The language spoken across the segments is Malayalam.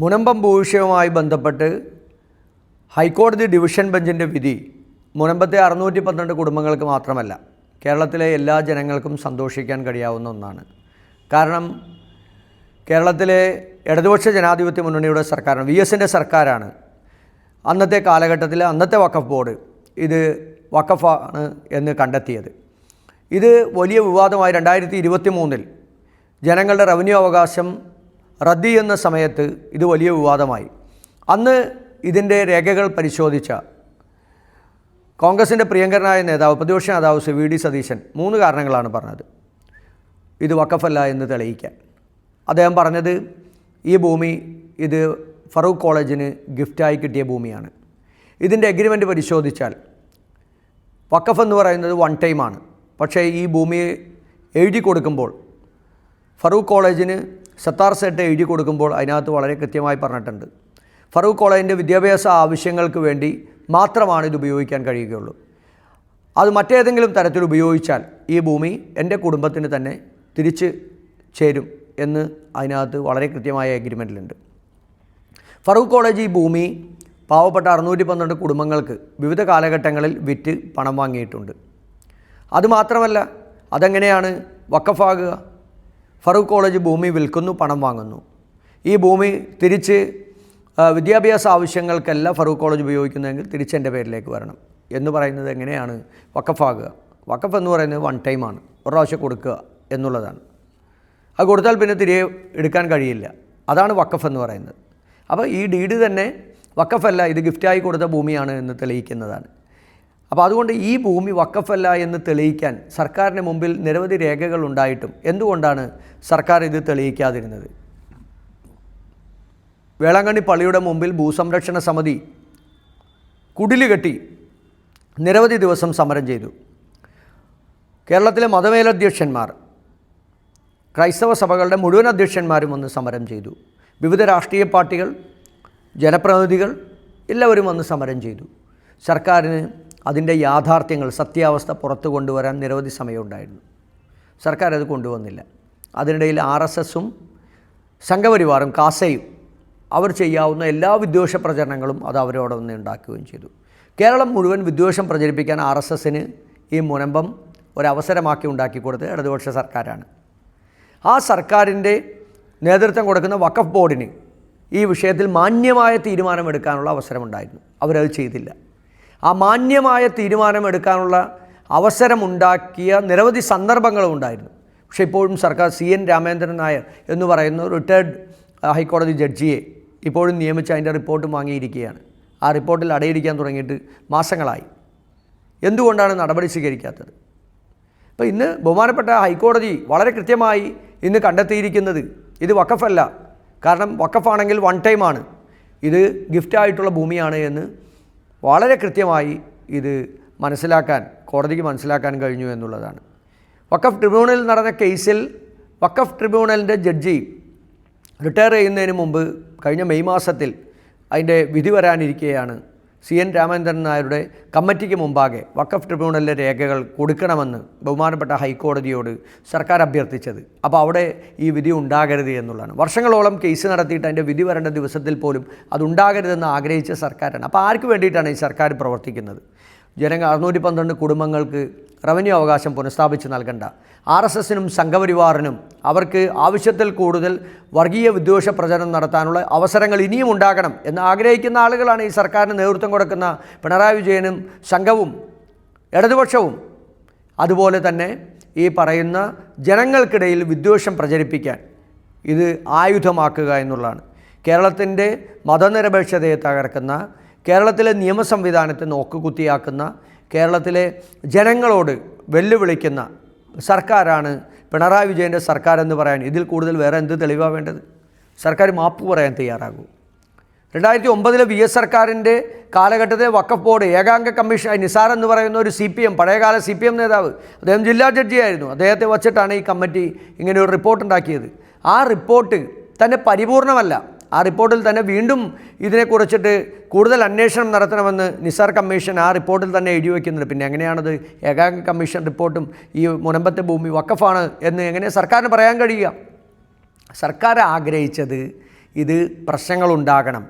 മുനമ്പം ഭൂവിഷയവുമായി ബന്ധപ്പെട്ട് ഹൈക്കോടതി ഡിവിഷൻ ബെഞ്ചിന്റെ വിധി മുനമ്പത്തെ അറുന്നൂറ്റി പന്ത്രണ്ട് കുടുംബങ്ങൾക്ക് മാത്രമല്ല കേരളത്തിലെ എല്ലാ ജനങ്ങൾക്കും സന്തോഷിക്കാൻ കഴിയാവുന്ന ഒന്നാണ്. കാരണം കേരളത്തിലെ ഇടതുപക്ഷ ജനാധിപത്യ മുന്നണിയുടെ സർക്കാരാണ് വി എസിന്റെ സർക്കാരാണ്. അന്നത്തെ കാലഘട്ടത്തിൽ അന്നത്തെ വഖഫ് ബോർഡ് ഇത് വഖഫാണ് എന്ന് കണ്ടെത്തിയത്. ഇത് വലിയ വിവാദമായി രണ്ടായിരത്തി ഇരുപത്തി മൂന്നിൽ ജനങ്ങളുടെ റവന്യൂ അവകാശം റദ്ദ് ചെയ്യുന്ന സമയത്ത് ഇത് വലിയ വിവാദമായി. അന്ന് ഇതിന്റെ രേഖകൾ പരിശോധിച്ച കോൺഗ്രസിന്റെ പ്രിയങ്കരനായ നേതാവ് പ്രതിപക്ഷ നേതാവ് ശ്രീ വി ഡി സതീശൻ മൂന്ന് കാരണങ്ങളാണ് പറഞ്ഞത്. ഇത് വക്കഫല്ല എന്ന് തെളിയിക്കാൻ. അദ്ദേഹം പറഞ്ഞത് ഈ ഭൂമി ഇത് ഫറൂഖ് കോളേജിന് ഗിഫ്റ്റായി കിട്ടിയ ഭൂമിയാണ്. ഇതിന്റെ എഗ്രിമെന്റ് പരിശോധിച്ചാൽ വക്കഫ് എന്ന് പറയുന്നത് വൺ ടൈമാണ്. പക്ഷേ ഈ ഭൂമി എഴുതി കൊടുക്കുമ്പോൾ ഫറൂഖ് കോളേജിന് സത്താർ സെറ്റ് എഴുതി കൊടുക്കുമ്പോൾ അതിനകത്ത് വളരെ കൃത്യമായി പറഞ്ഞിട്ടുണ്ട്. ഫറൂഖ് കോളേജിന്റെ വിദ്യാഭ്യാസ ആവശ്യങ്ങൾക്ക് വേണ്ടി മാത്രമാണ് ഇത് ഉപയോഗിക്കാൻ കഴിയുകയുള്ളൂ. അത് മറ്റേതെങ്കിലും തരത്തിൽ ഉപയോഗിച്ചാൽ ഈ ഭൂമി എന്റെ കുടുംബത്തിന് തന്നെ തിരിച്ച് ചേരും എന്ന് അതിനകത്ത് വളരെ കൃത്യമായ എഗ്രിമെന്റിലുണ്ട് ഫറൂഖ് കോളേജ് ഈ ഭൂമി പാവപ്പെട്ട അറുന്നൂറ്റി പന്ത്രണ്ട് കുടുംബങ്ങൾക്ക് വിവിധ കാലഘട്ടങ്ങളിൽ വിറ്റ് പണം വാങ്ങിയിട്ടുണ്ട്. അതുമാത്രമല്ല അതെങ്ങനെയാണ് വക്കഫാകുക ഫറൂഖ് കോളേജ് ഭൂമി വിൽക്കുന്നു പണം വാങ്ങുന്നു. ഈ ഭൂമി തിരിച്ച് വിദ്യാഭ്യാസ ആവശ്യങ്ങൾക്കല്ല ഫറൂഖ് കോളേജ് ഉപയോഗിക്കുന്നതെങ്കിൽ തിരിച്ച് എന്റെ പേരിലേക്ക് വരണം. എന്ന് പറയുന്നത് എങ്ങനെയാണ്? വക്കഫാകുക വക്കഫ് എന്ന് പറയുന്നത് വൺ ടൈമാണ് ഒരു പ്രാവശ്യം കൊടുക്കുക എന്നുള്ളതാണ്. അത് കൊടുത്താൽ പിന്നെ തിരികെ എടുക്കാൻ കഴിയില്ല. അതാണ് വക്കഫ് എന്ന് പറയുന്നത്. അപ്പോൾ ഈ ഡീഡ് തന്നെ വക്കഫല്ല ഇത് ഗിഫ്റ്റായി കൊടുത്ത ഭൂമിയാണ് എന്ന് തെളിയിക്കുന്നതാണ്. അപ്പോൾ അതുകൊണ്ട് ഈ ഭൂമി വക്കഫല്ല എന്ന് തെളിയിക്കാൻ സർക്കാരിന് മുമ്പിൽ നിരവധി രേഖകൾ ഉണ്ടായിട്ടും എന്തുകൊണ്ടാണ് സർക്കാർ ഇത് തെളിയിക്കാതിരുന്നത്? വേളാങ്കണ്ണി പള്ളിയുടെ മുമ്പിൽ ഭൂസംരക്ഷണ സമിതി കുടിൽ കെട്ടി നിരവധി ദിവസം സമരം ചെയ്തു. കേരളത്തിലെ മതമേലധ്യക്ഷന്മാർ ക്രൈസ്തവ സഭകളുടെ മുഴുവൻ അധ്യക്ഷന്മാരും വന്ന് സമരം ചെയ്തു. വിവിധ രാഷ്ട്രീയ പാർട്ടികൾ ജനപ്രതിനിധികൾ എല്ലാവരും വന്ന് സമരം ചെയ്തു. സർക്കാരിന് അതിന്റെ യാഥാർത്ഥ്യങ്ങൾ സത്യാവസ്ഥ പുറത്തു കൊണ്ടുവരാൻ നിരവധി സമയമുണ്ടായിരുന്നു. സർക്കാർ അത് കൊണ്ടുവന്നില്ല. അതിനിടയിൽ ആർ എസ് എസും സംഘപരിവാറും കാസയും അവർ ചെയ്യാവുന്ന എല്ലാ വിദ്വേഷ പ്രചരണങ്ങളും അത് അവരോട് വന്ന് ഉണ്ടാക്കുകയും ചെയ്തു. കേരളം മുഴുവൻ വിദ്വേഷം പ്രചരിപ്പിക്കാൻ ആർ എസ് എസിന് ഈ മുനമ്പം ഒരവസരമാക്കി ഉണ്ടാക്കി കൊടുത്തത് ഇടതുപക്ഷ സർക്കാരാണ്. ആ സർക്കാരിന്റെ നേതൃത്വം കൊടുക്കുന്ന വഖഫ് ബോർഡിന് ഈ വിഷയത്തിൽ മാന്യമായ തീരുമാനമെടുക്കാനുള്ള അവസരമുണ്ടായിരുന്നു. അവരത് ചെയ്തില്ല. ആ മാന്യമായ തീരുമാനമെടുക്കാനുള്ള അവസരമുണ്ടാക്കിയ നിരവധി സന്ദർഭങ്ങളും ഉണ്ടായിരുന്നു. പക്ഷേ ഇപ്പോഴും സർക്കാർ സി എൻ രാമേന്ദ്രൻ നായർ എന്ന് പറയുന്ന റിട്ടയർഡ് ഹൈക്കോടതി ജഡ്ജിയെ ഇപ്പോഴും നിയമിച്ച് അതിന്റെ റിപ്പോർട്ടും വാങ്ങിയിരിക്കുകയാണ്. ആ റിപ്പോർട്ടിൽ അടയിരിക്കാൻ തുടങ്ങിയിട്ട് മാസങ്ങളായി. എന്തുകൊണ്ടാണ് നടപടി സ്വീകരിക്കാത്തത്? അപ്പോൾ ഇന്ന് ബഹുമാനപ്പെട്ട ഹൈക്കോടതി വളരെ കൃത്യമായി ഇന്ന് കണ്ടെത്തിയിരിക്കുന്നത് ഇത് വക്കഫല്ല കാരണം വക്കഫാണെങ്കിൽ വൺ ടൈമാണ്. ഇത് ഗിഫ്റ്റായിട്ടുള്ള ഭൂമിയാണ് എന്ന് വളരെ കൃത്യമായി ഇത് മനസ്സിലാക്കാൻ കോടതിക്ക് മനസ്സിലാക്കാൻ കഴിഞ്ഞു എന്നുള്ളതാണ്. വക്കഫ് ട്രിബ്യൂണലിൽ നടന്ന കേസിൽ വക്കഫ് ട്രിബ്യൂണലിന്റെ ജഡ്ജി റിട്ടയർ ചെയ്യുന്നതിന് മുമ്പ് കഴിഞ്ഞ മെയ് മാസത്തിൽ അതിന്റെ വിധി വരാനിരിക്കെയാണ് സി എൻ രാമചന്ദ്രൻ നായരുടെ കമ്മിറ്റിക്ക് മുമ്പാകെ വഖഫ് ട്രിബ്യൂണലിലെ രേഖകൾ കൊടുക്കണമെന്ന് ബഹുമാനപ്പെട്ട ഹൈക്കോടതിയോട് സർക്കാർ അഭ്യർത്ഥിച്ചത്. അപ്പോൾ അവിടെ ഈ വിധി ഉണ്ടാകരുത് എന്നുള്ളതാണ്. വർഷങ്ങളോളം കേസ് നടത്തിയിട്ട് അതിന്റെ വിധി വരേണ്ട ദിവസത്തിൽ പോലും അതുണ്ടാകരുതെന്ന് ആഗ്രഹിച്ച സർക്കാരാണ്. അപ്പോൾ ആർക്ക് വേണ്ടിയിട്ടാണ് ഈ സർക്കാർ പ്രവർത്തിക്കുന്നത്? ജനങ്ങൾ അറുന്നൂറ്റി പന്ത്രണ്ട് കുടുംബങ്ങൾക്ക് റവന്യൂ അവകാശം പുനഃസ്ഥാപിച്ച് നൽകണ്ട. ആർ എസ് എസിനും സംഘപരിവാറിനും അവർക്ക് ആവശ്യത്തിൽ കൂടുതൽ വർഗീയ വിദ്വേഷ പ്രചരണം നടത്താനുള്ള അവസരങ്ങൾ ഇനിയും ഉണ്ടാകണം എന്ന് ആഗ്രഹിക്കുന്ന ആളുകളാണ് ഈ സർക്കാരിന് നേതൃത്വം കൊടുക്കുന്ന പിണറായി വിജയനും സംഘവും ഇടതുപക്ഷവും. അതുപോലെ തന്നെ ഈ പറയുന്ന ജനങ്ങൾക്കിടയിൽ വിദ്വേഷം പ്രചരിപ്പിക്കാൻ ഇത് ആയുധമാക്കുക എന്നുള്ളതാണ്. കേരളത്തിന്റെ മതനിരപേക്ഷതയെ തകർക്കുന്ന കേരളത്തിലെ നിയമ സംവിധാനത്തെ നോക്കുകുത്തിയാക്കുന്ന കേരളത്തിലെ ജനങ്ങളോട് വെല്ലുവിളിക്കുന്ന സർക്കാരാണ് പിണറായി വിജയന്റെ സർക്കാർ എന്ന് പറയാൻ ഇതിൽ കൂടുതൽ വേറെ എന്ത് തെളിവാണ് വേണ്ടത് സർക്കാർ മാപ്പ് പറയാൻ തയ്യാറാകൂ. രണ്ടായിരത്തി ഒമ്പതിലെ വി എസ് സർക്കാരിന്റെ കാലഘട്ടത്തെ വക്കഫ് ബോർഡ് ഏകാംഗ കമ്മീഷൻ നിസാർ എന്ന് പറയുന്ന ഒരു സി പി എം പഴയകാല സി പി എം നേതാവ് അദ്ദേഹം ജില്ലാ ജഡ്ജിയായിരുന്നു. അദ്ദേഹത്തെ വച്ചിട്ടാണ് ഈ കമ്മിറ്റി ഇങ്ങനെ ഒരു റിപ്പോർട്ട് ഉണ്ടാക്കിയത് ആ റിപ്പോർട്ട് തന്നെ പരിപൂർണമല്ല. ആ റിപ്പോർട്ടിൽ തന്നെ വീണ്ടും ഇതിനെക്കുറിച്ചിട്ട് കൂടുതൽ അന്വേഷണം നടത്തണമെന്ന് നിസാർ കമ്മീഷൻ ആ റിപ്പോർട്ടിൽ തന്നെ എഴുതി വയ്ക്കുന്നുണ്ട് പിന്നെ എങ്ങനെയാണത്? ഏകാംഗ കമ്മീഷൻ റിപ്പോർട്ടും ഈ മുനമ്പത്തെ ഭൂമി വക്കഫാണ് എന്ന് എങ്ങനെ സർക്കാരിന് പറയാൻ കഴിയുക? സർക്കാർ ആഗ്രഹിച്ചത് ഇത് പ്രശ്നങ്ങളുണ്ടാകണം.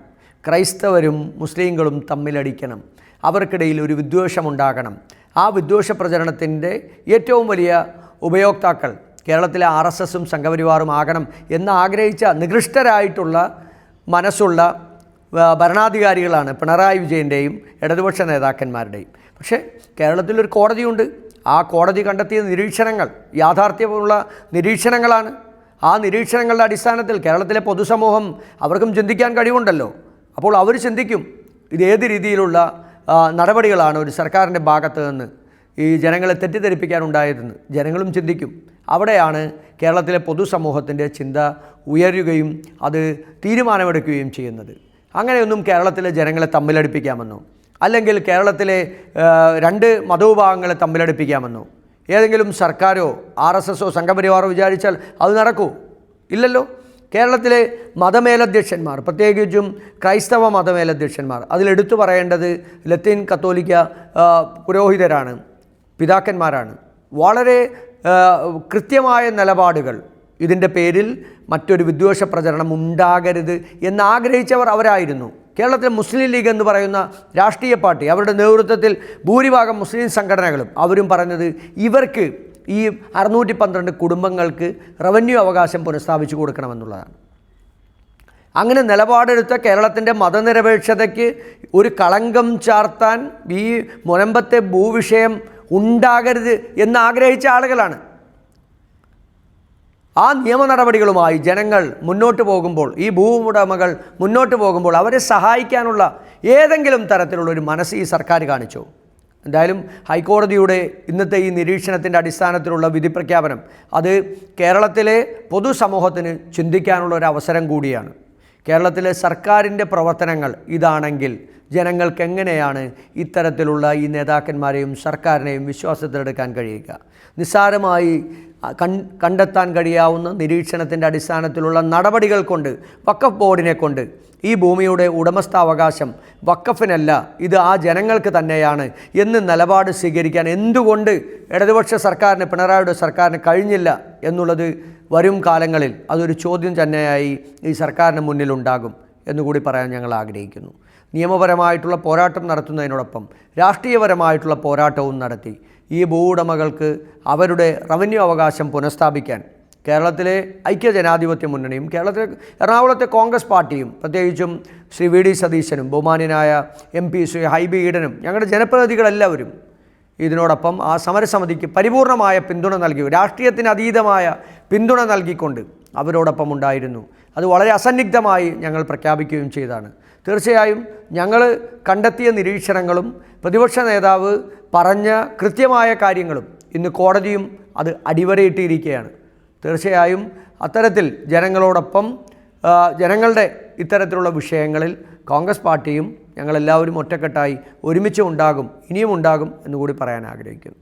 ക്രൈസ്തവരും മുസ്ലിങ്ങളും തമ്മിലടിക്കണം. അവർക്കിടയിൽ ഒരു വിദ്വേഷമുണ്ടാകണം. ആ വിദ്വേഷ പ്രചരണത്തിന്റെ ഏറ്റവും വലിയ ഉപയോക്താക്കൾ കേരളത്തിലെ ആർ എസ് എസും സംഘപരിവാറും ആകണം എന്ന് ആഗ്രഹിച്ച നികൃഷ്ടരായിട്ടുള്ള മനസ്സുള്ള ഭരണാധികാരികളാണ് പിണറായി വിജയന്റെയും ഇടതുപക്ഷ നേതാക്കന്മാരുടെയും. പക്ഷേ കേരളത്തിലൊരു കോടതിയുണ്ട്. ആ കോടതി കണ്ടെത്തിയ നിരീക്ഷണങ്ങൾ യാഥാർത്ഥ്യമുള്ള നിരീക്ഷണങ്ങളാണ്. ആ നിരീക്ഷണങ്ങളുടെ അടിസ്ഥാനത്തിൽ കേരളത്തിലെ പൊതുസമൂഹം അവർക്കും ചിന്തിക്കാൻ കഴിവുണ്ടല്ലോ. അപ്പോൾ അവർ ചിന്തിക്കും ഇത് ഏത് രീതിയിലുള്ള നടപടികളാണ് ഒരു സർക്കാരിന്റെ ഭാഗത്ത് നിന്ന് ഈ ജനങ്ങളെ തെറ്റിദ്ധരിപ്പിക്കാനുണ്ടായതെന്ന് ജനങ്ങളും ചിന്തിക്കും. അവിടെയാണ് കേരളത്തിലെ പൊതുസമൂഹത്തിന്റെ ചിന്ത ഉയരുകയും അത് തീരുമാനമെടുക്കുകയും ചെയ്യുന്നത്. അങ്ങനെയൊന്നും കേരളത്തിലെ ജനങ്ങളെ തമ്മിലടിപ്പിക്കാമെന്നോ? അല്ലെങ്കിൽ കേരളത്തിലെ രണ്ട് മതവിഭാഗങ്ങളെ തമ്മിലടിപ്പിക്കാമെന്നോ? ഏതെങ്കിലും സർക്കാരോ ആർ എസ് എസോ സംഘപരിവാറോ വിചാരിച്ചാൽ അത് നടക്കൂ. ഇല്ലല്ലോ. കേരളത്തിലെ മതമേലധ്യക്ഷന്മാർ പ്രത്യേകിച്ചും ക്രൈസ്തവ മതമേലധ്യക്ഷന്മാർ അതിലെടുത്തു പറയേണ്ടത് ലത്തീൻ കത്തോലിക്ക പുരോഹിതരാണ് പിതാക്കന്മാരാണ്. വളരെ കൃത്യമായ നിലപാടുകൾ. ഇതിന്റെ പേരിൽ മറ്റൊരു വിദ്വേഷ പ്രചരണം ഉണ്ടാകരുത് എന്നാഗ്രഹിച്ചവർ അവരായിരുന്നു. കേരളത്തിലെ മുസ്ലിം ലീഗ് എന്ന് പറയുന്ന രാഷ്ട്രീയ പാർട്ടി അവരുടെ നേതൃത്വത്തിൽ ഭൂരിഭാഗം മുസ്ലിം സംഘടനകളും അവരും പറഞ്ഞത് ഇവർക്ക് ഈ അറുന്നൂറ്റി പന്ത്രണ്ട് കുടുംബങ്ങൾക്ക് റവന്യൂ അവകാശം പുനഃസ്ഥാപിച്ചു കൊടുക്കണമെന്നുള്ളതാണ്. അങ്ങനെ നിലപാടെടുത്ത കേരളത്തിന്റെ മതനിരപേക്ഷതയ്ക്ക് ഒരു കളങ്കം ചാർത്താൻ ഈ മുനമ്പത്തെ ഭൂവിഷയം ഉണ്ടാകരുത് എന്ന് ആഗ്രഹിച്ച ആളുകളാണ്. ആ നിയമ നടപടികളുമായി ജനങ്ങൾ മുന്നോട്ട് പോകുമ്പോൾ ഈ ഭൂവുടമകൾ മുന്നോട്ട് പോകുമ്പോൾ അവരെ സഹായിക്കാനുള്ള ഏതെങ്കിലും തരത്തിലുള്ള ഒരു മനസ്സ് ഈ സർക്കാർ കാണിച്ചു. എന്തായാലും ഹൈക്കോടതിയുടെ ഇന്നത്തെ ഈ നിരീക്ഷണത്തിന്റെ അടിസ്ഥാനത്തിലുള്ള വിധി പ്രഖ്യാപനം അത് കേരളത്തിലെ പൊതുസമൂഹത്തിന് ചിന്തിക്കാനുള്ള ഒരു അവസരം കൂടിയാണ്. കേരളത്തിലെ സർക്കാരിന്റെ പ്രവർത്തനങ്ങൾ ഇതാണെങ്കിൽ ജനങ്ങൾക്ക് എങ്ങനെയാണ് ഇത്തരത്തിലുള്ള ഈ നേതാക്കന്മാരെയും സർക്കാരിനെയും വിശ്വാസത്തിലെടുക്കാൻ കഴിയുക? നിസ്സാരമായി കണ്ടെത്താൻ കഴിയാവുന്ന നിരീക്ഷണത്തിന്റെ അടിസ്ഥാനത്തിലുള്ള നടപടികൾ കൊണ്ട് വക്കഫ് ബോർഡിനെ കൊണ്ട് ഈ ഭൂമിയുടെ ഉടമസ്ഥാവകാശം വക്കഫിനല്ല ഇത് ആ ജനങ്ങൾക്ക് തന്നെയാണ് എന്ന് നിലപാട് സ്വീകരിക്കാൻ എന്തുകൊണ്ട് ഇടതുപക്ഷ സർക്കാരിന് പിണറായിയുടെ സർക്കാരിന് കഴിഞ്ഞില്ല എന്നുള്ളത് വരും കാലങ്ങളിൽ അതൊരു ചോദ്യം തന്നെയായി ഈ സർക്കാരിന് മുന്നിലുണ്ടാകും എന്നുകൂടി പറയാൻ ഞങ്ങൾ ആഗ്രഹിക്കുന്നു. നിയമപരമായിട്ടുള്ള പോരാട്ടം നടത്തുന്നതിനോടൊപ്പം രാഷ്ട്രീയപരമായിട്ടുള്ള പോരാട്ടവും നടത്തി ഈ ഭൂവുടമകൾക്ക് അവരുടെ റവന്യൂ അവകാശം പുനഃസ്ഥാപിക്കാൻ കേരളത്തിലെ ഐക്യജനാധിപത്യ മുന്നണിയും കേരളത്തിലെ എറണാകുളത്തെ കോൺഗ്രസ് പാർട്ടിയും പ്രത്യേകിച്ചും ശ്രീ വി ഡി സതീശനും ബഹുമാന്യനായ എം പി ശ്രീ ഹൈബി ഈഡനും ഞങ്ങളുടെ ജനപ്രതിനിധികളെല്ലാവരും ഇതിനോടൊപ്പം ആ സമരസമിതിക്ക് പരിപൂർണമായ പിന്തുണ നൽകി രാഷ്ട്രീയത്തിന് അതീതമായ പിന്തുണ നൽകിക്കൊണ്ട് അവരോടൊപ്പം ഉണ്ടായിരുന്നു. അത് വളരെ അസന്നിഗ്ധമായി ഞങ്ങൾ പ്രഖ്യാപിക്കുകയും ചെയ്തതാണ്. തീർച്ചയായും ഞങ്ങൾ കണ്ടെത്തിയ നിരീക്ഷണങ്ങളും പ്രതിപക്ഷ നേതാവ് പറഞ്ഞ കൃത്യമായ കാര്യങ്ങളും ഇന്ന് കോടതിയും അത് അടിവരയിട്ടിരിക്കുകയാണ്. തീർച്ചയായും അത്തരത്തിൽ ജനങ്ങളോടൊപ്പം ജനങ്ങളുടെ ഇത്തരത്തിലുള്ള വിഷയങ്ങളിൽ കോൺഗ്രസ് പാർട്ടിയും ഞങ്ങളെല്ലാവരും ഒറ്റക്കെട്ടായി ഒരുമിച്ച് ഉണ്ടാകും ഇനിയും ഉണ്ടാകും എന്നുകൂടി പറയാൻ ആഗ്രഹിക്കുന്നു.